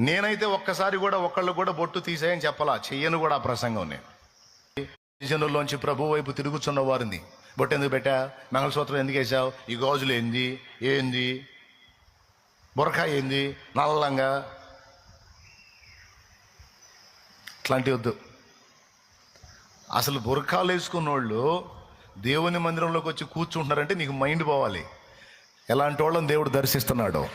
నేనైతే ఒక్కసారి కూడా ఒక్కళ్ళు కూడా బొట్టు తీసేయని చెప్పలా. చెయ్యను కూడా ఆ ప్రసంగం నేను. జనుల్లోంచి ప్రభు వైపు తిరుగుతున్న వారిని. బొట్టు ఎందుకు పెట్టా? మంగళసూత్రం ఎందుకు వేసావు ఈ గాజులు ఏంది? ఏంది? బురక ఏంది? నల్లంగా ఇట్లాంటి వద్దు. అసలు బురకాలు వేసుకున్న వాళ్ళు దేవుని మందిరంలోకి వచ్చి కూర్చుంటున్నారంటే నీకు మైండ్ పోవాలి. ఎలాంటి వాళ్ళని దేవుడు దర్శిస్తున్నాడు?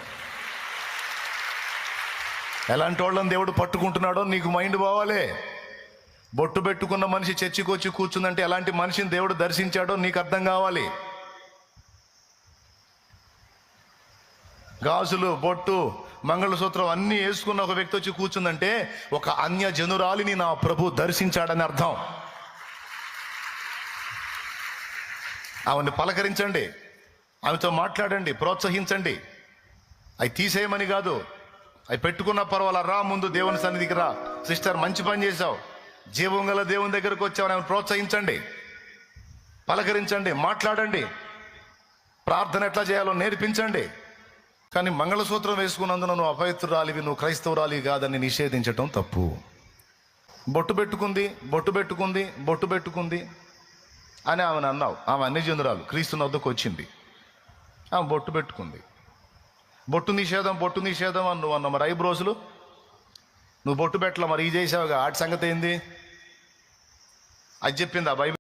ఎలాంటి వాళ్ళని దేవుడు పట్టుకుంటున్నాడో నీకు మైండ్ పోవాలే. బొట్టు పెట్టుకున్న మనిషి చర్చికి వచ్చి కూర్చుందంటే ఎలాంటి మనిషిని దేవుడు దర్శించాడో నీకు అర్థం కావాలి. గాజులు బొట్టు మంగళసూత్రం అన్నీ వేసుకున్న ఒక వ్యక్తి వచ్చి కూర్చుందంటే ఒక అన్య జనురాలిని నా ప్రభు దర్శించాడని అర్థం. ఆమెను పలకరించండి. ఆమెతో మాట్లాడండి ప్రోత్సహించండి. అవి తీసేయమని కాదు. అవి పెట్టుకున్న పర్వాలా రా ముందు దేవుని సన్నిధికి రా. సిస్టర్ మంచి పని చేశావు. జీవం గల దేవుని దగ్గరకు వచ్చావు ఆమెను ప్రోత్సహించండి. పలకరించండి మాట్లాడండి. ప్రార్థన ఎట్లా చేయాలో నేర్పించండి. కానీ మంగళసూత్రం వేసుకున్నందున నువ్వు అపవిత్రురాలివి నువ్వు క్రైస్తవురాలివి కాదని నిషేధించటం తప్పు. బొట్టు పెట్టుకుంది బొట్టు పెట్టుకుంది బొట్టు పెట్టుకుంది అని ఆమెను అన్నావు. ఆమె అన్ని జనురాలు క్రీస్తు వద్దకు వచ్చింది. ఆమె బొట్టు పెట్టుకుంది. బొట్టు నిషేధం బొట్టు నిషేధం అని నువ్వు అన్న మరి ఐబ్రోసులు నువ్వు బొట్టు పెట్టలే మరి? ఈ చేసావుగా? ఆటి సంగతి ఏంది? అది చెప్పింది? ఆ బైబిల్